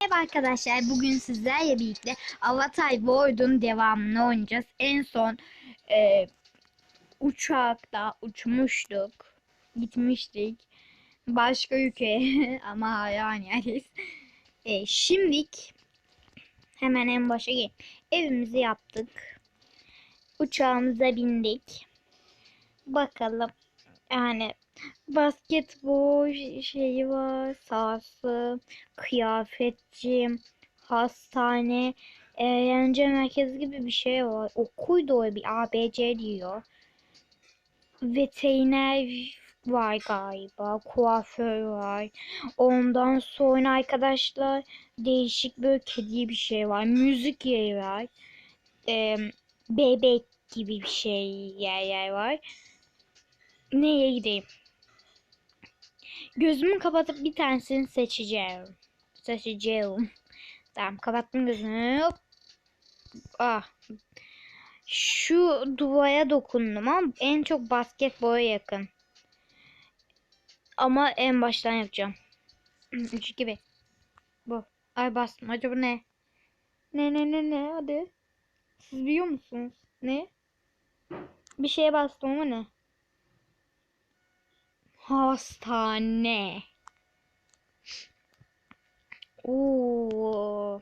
Merhaba arkadaşlar. Bugün sizlerle birlikte Avatar World'un devamını oynayacağız. En son e, uçakta uçmuştuk. Gitmiştik. Başka ülkeye ama yani neredeyiz. E, şimdilik hemen en başa gel. Evimizi yaptık. Uçağımıza bindik. Bakalım. Yani basketbol şeyi var, sahası, kıyafetçi, hastane, eğlence merkezi gibi bir şey var. Okuydu o bir ABC diyor. Veteriner var galiba, kuaför var. Ondan sonra arkadaşlar değişik böyle kedi bir şey var. Müzik yeri var. Ee, bebek gibi bir şey yer yer var. Neye gideyim? Gözümü kapatıp bir tanesini seçeceğim. Seçeceğim. Tamam kapattım gözümü. Hop. Ah. Şu duvara dokundum ama en çok basketbola yakın. Ama en baştan yapacağım. 3 2 1. Bu. Ay bastım. Acaba ne? Ne ne ne ne hadi. Siz biliyor musunuz? Ne? Bir şeye bastım ama ne? Hastane. Oo.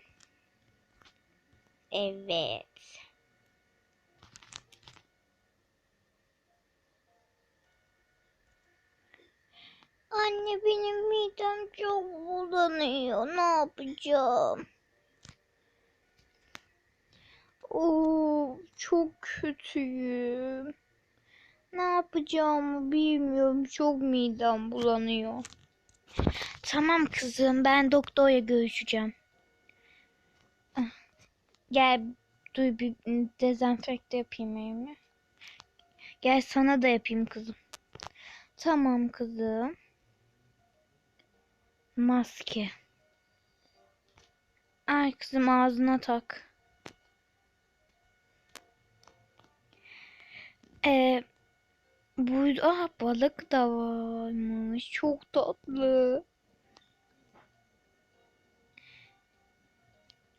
Evet. Anne benim midem çok bulanıyor. Ne yapacağım? Oo, çok kötüyüm. Ne yapacağımı bilmiyorum. Çok midem bulanıyor. Tamam kızım ben doktorla görüşeceğim. Ah, Gel duy bir dezenfekte yapayım elimi. Gel sana da yapayım kızım. Tamam kızım. Maske. Ay kızım ağzına tak. Ee, bu ah balık da varmış. Çok tatlı.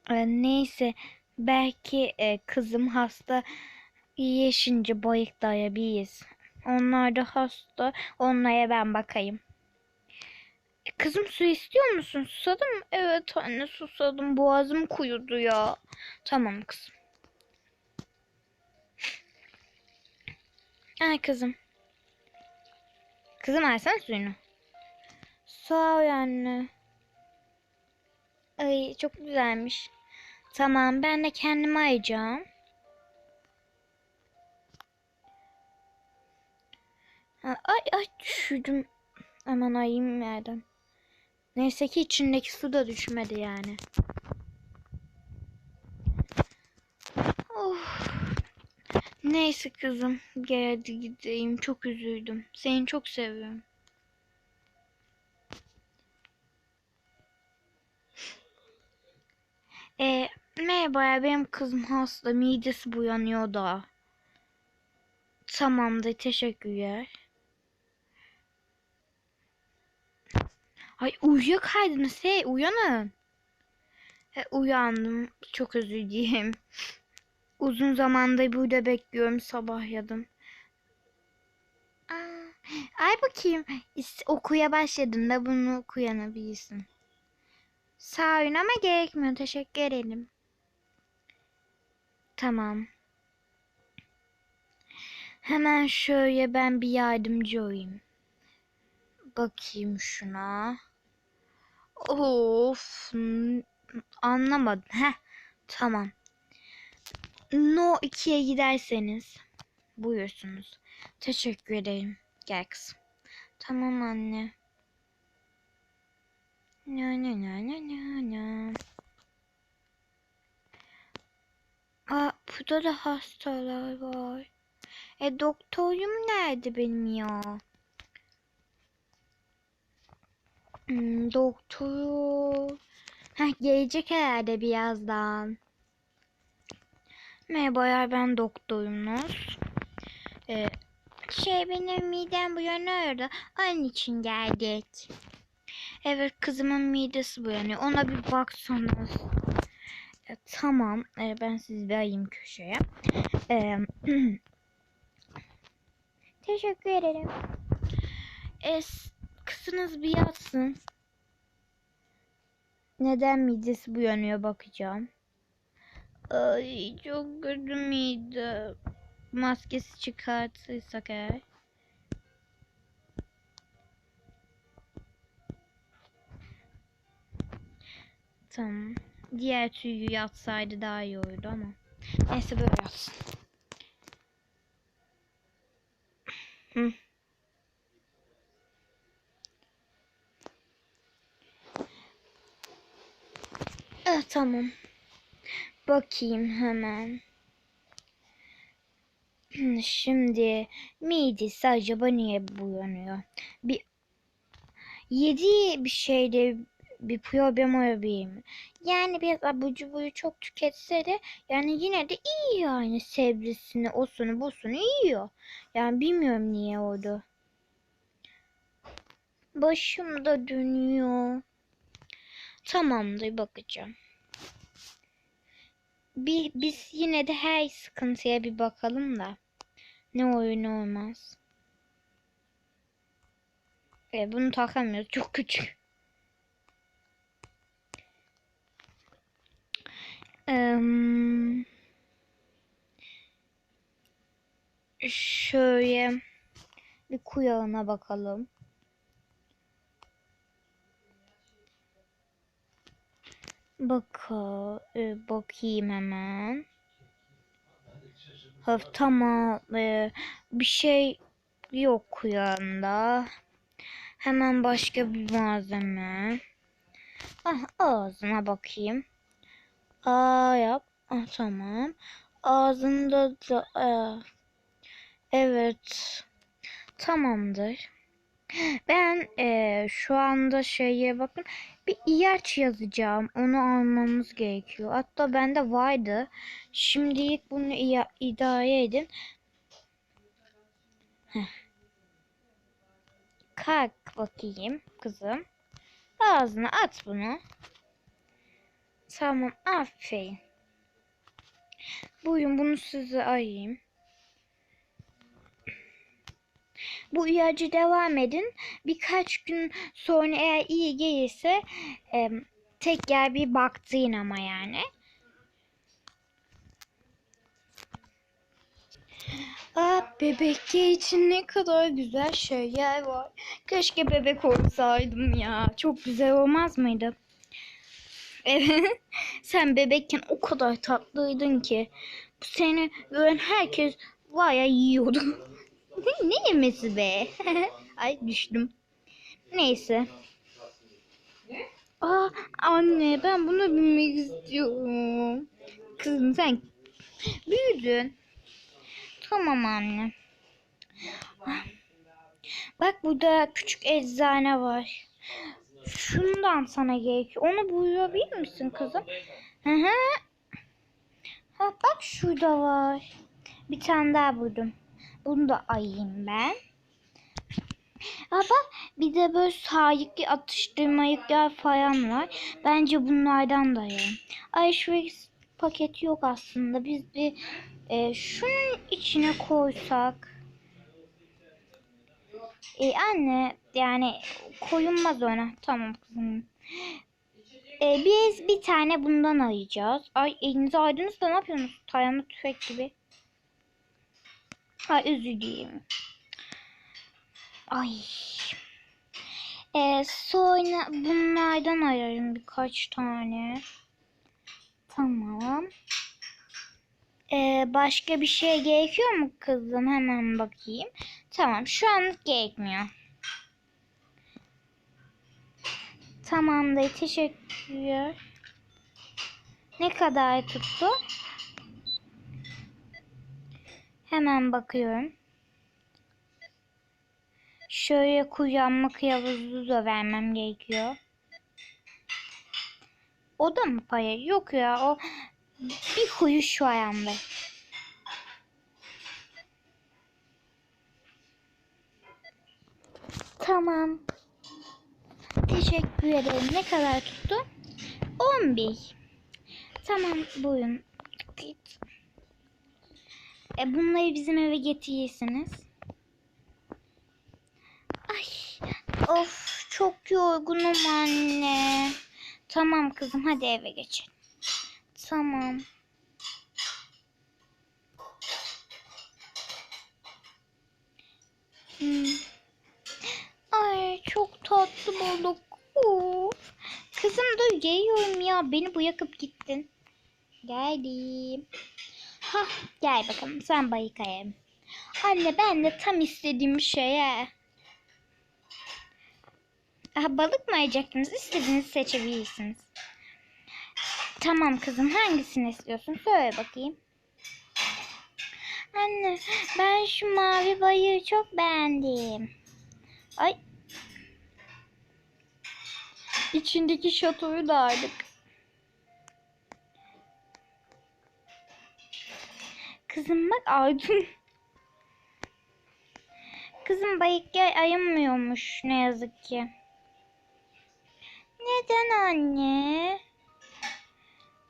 Ee, neyse belki e, kızım hasta iyileşince balık da yiyebiliriz. Onlar da hasta. Onlara ben bakayım. E, Kızım su istiyor musun? Susadın mı? Evet anne susadım. Boğazım kurudu ya. Tamam kızım. Ay kızım. Kızım alsana suyunu. Sağ ol anne. Ay çok güzelmiş. Tamam ben de kendime ayacağım. Ay ay düşürdüm. Aman ayayım yerden. Neyse ki içindeki su da düşmedi yani. Of. Neyse kızım. Gel hadi gideyim. Çok üzüldüm. Seni çok seviyorum. E, merhaba ya benim kızım hasta. Midesi buyanıyor da. Tamamdır. Teşekkürler. Ay uyuyakaydınız. Hey uyanın. E, uyandım. Çok özür. Uzun zamandır burada bekliyorum. Sabah yadım. Aa, ay bakayım. Okuya başladın da bunu okuyanabilirsin. Sağ olun ama gerekmiyor. Teşekkür ederim. Tamam. Hemen şöyle ben bir yardımcı olayım. Bakayım şuna. Of. Anlamadım. Heh. Tamam. No 2'ye giderseniz buyursunuz. Teşekkür ederim. Gel kızım. Tamam anne. Na na na na na na. Aa, burada da hastalar var. E doktorum nerede benim ya? Hmm, doktoru. Heh, gelecek herhalde birazdan. Merhabalar ben doktorunuz. Ee, şey benim midem buyanıyordu. Onun için geldik. Evet kızımın midesi bulanıyor. Ona bir baksanız. E, tamam. E, ben sizi bir köşeye. E, teşekkür ederim. E, s- kızınız bir yatsın. Neden midesi bulanıyor bakacağım. Ay çok kötü mide. Maskesi çıkartırsak eğer. Tamam. Diğer tüyü yatsaydı daha iyi olurdu ama. Neyse böyle yatsın. Hı. Ah, tamam. Bakayım hemen. Şimdi midesi acaba niye bulanıyor? Bir yediği bir şeyde bir problem olabilir? Yani biraz abur cuburu çok tüketse de yani yine de iyi yani sebzesini, osunu, busunu yiyor. Yani bilmiyorum niye oldu. Başım da dönüyor. Tamamdır bakacağım. Bir, biz yine de her sıkıntıya bir bakalım da. Ne olur ne olmaz. E, bunu takamıyoruz. Çok küçük. Şöyle bir kuyağına bakalım. Baka, e, bakayım hemen. Ha, tamam. e, bir şey yok kuyağında. Hemen başka bir malzeme. Ah, ağzına bakayım. Aa yap. Ah, tamam. Ağzında da e, evet. Tamamdır. Ben e, şu anda şeye bakın bir ilaç yazacağım. Onu almamız gerekiyor. Hatta bende vardı. Şimdilik bunu idare edin. Kalk bakayım kızım. Ağzına at bunu. Tamam aferin. Buyurun bunu size ayayım. Bu ilacı devam edin. Birkaç gün sonra eğer iyi gelirse e, tekrar bir baktırın ama yani. Aa, bebekler için ne kadar güzel şeyler var. Keşke bebek olsaydım ya. Çok güzel olmaz mıydı? Evet. Sen bebekken o kadar tatlıydın ki. Seni gören herkes var ya yiyordu. Ne yemesi be? Ay düştüm. Neyse. Aa anne ben bunu bilmek istiyorum. Kızım sen büyüdün. Tamam anne. Bak burada küçük eczane var. Şundan sana gerekiyor. Onu bulabilir misin kızım? Hı hı. Ha, bak şurada var. Bir tane daha buldum. Bunu da ayayım ben. Bak bir de böyle sağlıklı atıştırmalıklar falan var. Bence bunlardan da yiyelim. Alışveriş paketi yok aslında. Biz bir e, şunun içine koysak. E, anne yani koyulmaz ona. Tamam kızım. E, biz bir tane bundan ayacağız. Ay elinizi aydınız da ne yapıyorsunuz? Tarama tüfek gibi. Özür dilerim. Ay. E, sonra bunlardan ayarım birkaç tane. Tamam. Ee, başka bir şey gerekiyor mu kızım? Hemen bakayım. Tamam şu anlık gerekmiyor. Tamamdır. Teşekkürler. Ne kadar tuttu? Hemen bakıyorum. Şöyle kullanma kılavuzu da vermem gerekiyor. O da mı para? Yok ya o bir kuruş var anda. Tamam. Teşekkür ederim. Ne kadar tuttu? 11. Tamam buyurun. E, bunları bizim eve getirirsiniz. Ay of çok yorgunum anne. Tamam kızım hadi eve geçelim. Tamam. Hmm. Ay çok tatlı balık. Of. Kızım dur geliyorum ya. Beni bırakıp gittin. Geldim. Ha gel bakalım sen bayıkayım. Anne ben de tam istediğim şeye. Aha, balık mı arayacaktınız? İstediğinizi seçebilirsiniz. Tamam kızım hangisini istiyorsun? Söyle bakayım. Anne ben şu mavi bayığı çok beğendim. Ay. İçindeki şatoyu da aldık. Kızım bak aldım. Kızım bayıkya ayınmıyormuş ne yazık ki. Neden anne?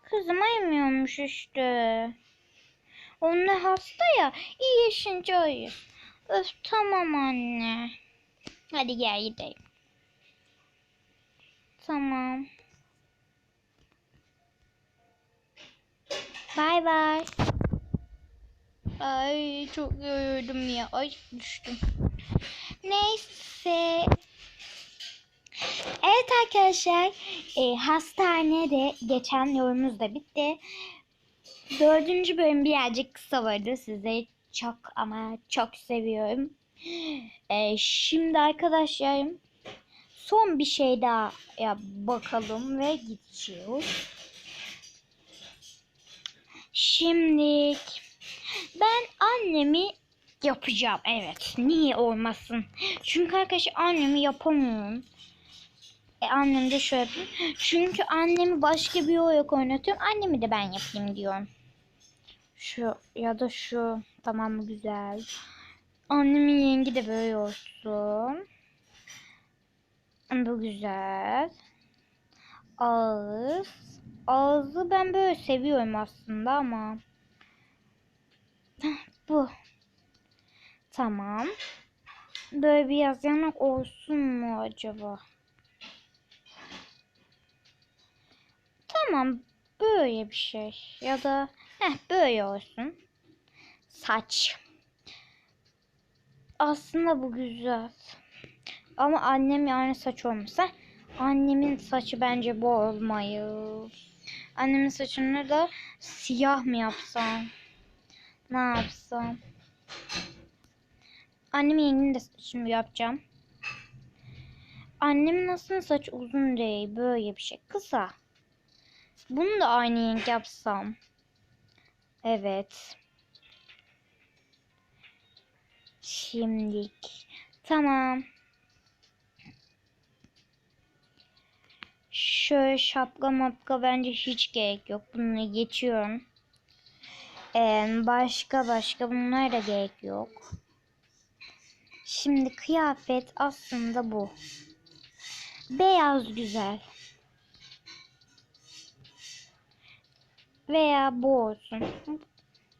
Kızım ayımıyormuş işte. Onlar hasta ya. iyi yaşınca ayır. Öf tamam anne. Hadi gel gidelim. Tamam. Bay bay. Ay çok yoruldum ya. Ay düştüm. Neyse. Evet arkadaşlar. E, hastanede geçen yorumumuz da bitti. Dördüncü bölüm birazcık kısa vardı. Size çok ama çok seviyorum. E, şimdi arkadaşlar son bir şey daha ya bakalım ve geçiyoruz. Şimdi ben annemi yapacağım. Evet. Niye olmasın? Çünkü arkadaşlar annemi yapamıyorum. E, annem de şöyle yapayım. Çünkü annemi başka bir olarak oynatıyorum. Annemi de ben yapayım diyorum. Şu ya da şu. Tamam mı güzel. Annemin yengi de böyle olsun. Bu güzel. Ağız. Ağzı ben böyle seviyorum aslında ama. Bu. Tamam. Böyle biraz yanak olsun mu acaba? Tamam. Böyle bir şey. Ya da heh, böyle olsun. Saç. Aslında bu güzel. Ama annem yani saç olmasa annemin saçı bence bu olmayı. Annemin saçını da siyah mı yapsam? Ne yapsam? Annemin yenginin de saçını yapacağım. Annemin aslında saç uzun değil. Böyle bir şey. Kısa. Bunu da aynı renk yapsam. Evet. Şimdilik. Tamam. Şöyle şapka mapka bence hiç gerek yok. Bunu geçiyorum. Ee, başka başka bunlara gerek yok. Şimdi kıyafet aslında bu. Beyaz güzel. Veya bu olsun.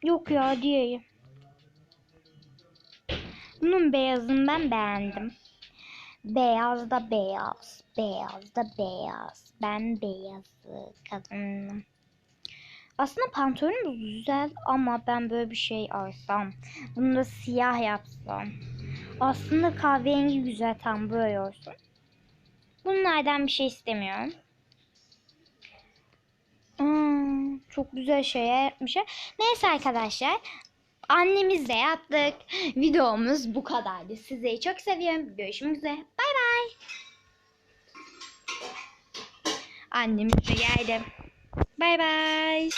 Yok ya diyeyim. Bunun beyazını ben beğendim. Beyaz da beyaz. Beyaz da beyaz. Ben beyazı kadınım. Aslında pantolonum güzel ama ben böyle bir şey alsam. Bunu da siyah yapsam. Aslında kahverengi güzel tam böyle olsun. Bunlardan bir şey istemiyorum. Hmm, çok güzel şeyler yapmışlar. Neyse arkadaşlar. Annemizle yaptık. Videomuz bu kadardı. Sizleri çok seviyorum. Görüşmek üzere. Bay bay. Annemiz de geldi. Bay bay.